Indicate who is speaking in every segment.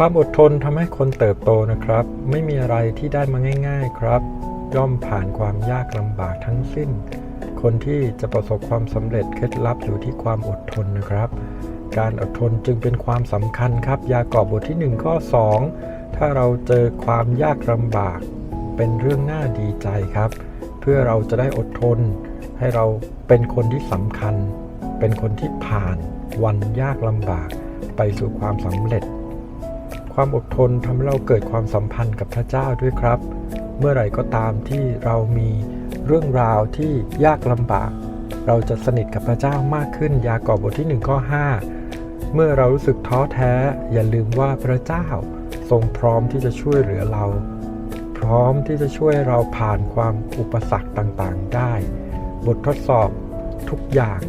Speaker 1: ความอดทนทำให้คนเติบโตนะครับ ไม่มีอะไรที่ได้มาง่าย ๆครับ ย่อมผ่านความยากลำบากทั้งสิ้น คนที่จะประสบความสำเร็จเคล็ดลับอยู่ที่ความอดทนนะครับ การอดทนจึงเป็นความสำคัญครับ ยากอบบทที่ 1 ข้อ 2 ถ้าเราเจอความยากลำบาก เป็นเรื่องน่าดีใจครับ เพื่อเราจะได้อดทน ให้เราเป็นคนที่สำคัญ เป็นคนที่ผ่านวันยากลำบาก ไปสู่ความสำเร็จ ความอดทนทำให้เราเกิดความสัมพันธ์กับพระเจ้าด้วยครับ เมื่อไหร่ก็ตามที่เรามีเรื่องราวที่ยากลำบาก เราจะสนิทกับพระเจ้ามากขึ้น ยากอบบทที่1ข้อ5เมื่อเรารู้สึกท้อแท้ อย่าลืมว่าพระเจ้าทรงพร้อมที่จะช่วยเหลือเรา พร้อมที่จะช่วยเราผ่านความอุปสรรคต่างๆได้ บททดสอบทุกอย่าง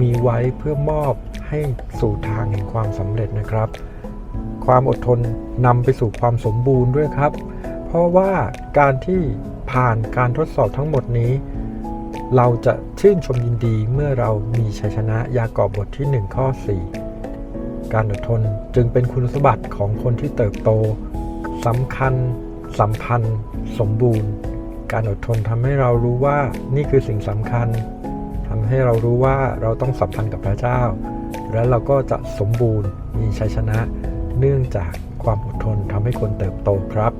Speaker 1: มีไว้เพื่อมอบให้สู่ทางแห่งความสำเร็จนะครับ ความอดทนนำไปสู่ความสมบูรณ์ด้วยครับ เพราะว่าการที่ผ่านการทดสอบทั้งหมดนี้ เราจะชื่นชมยินดีเมื่อเรามีชัยชนะยากอบบทที่ 1 ข้อ 4 การอดทนจึงเป็นคุณสมบัติของคนที่เติบโตสำคัญสัมพันธ์ สมบูรณ์ การอดทนทำให้เรารู้ว่านี่คือสิ่งสำคัญทำให้เรารู้ว่าเราต้องสัมพันธ์กับพระเจ้า และเราก็จะสมบูรณ์มีชัยชนะ เนื่องจากความอดทนทำให้คนเติบโตครับ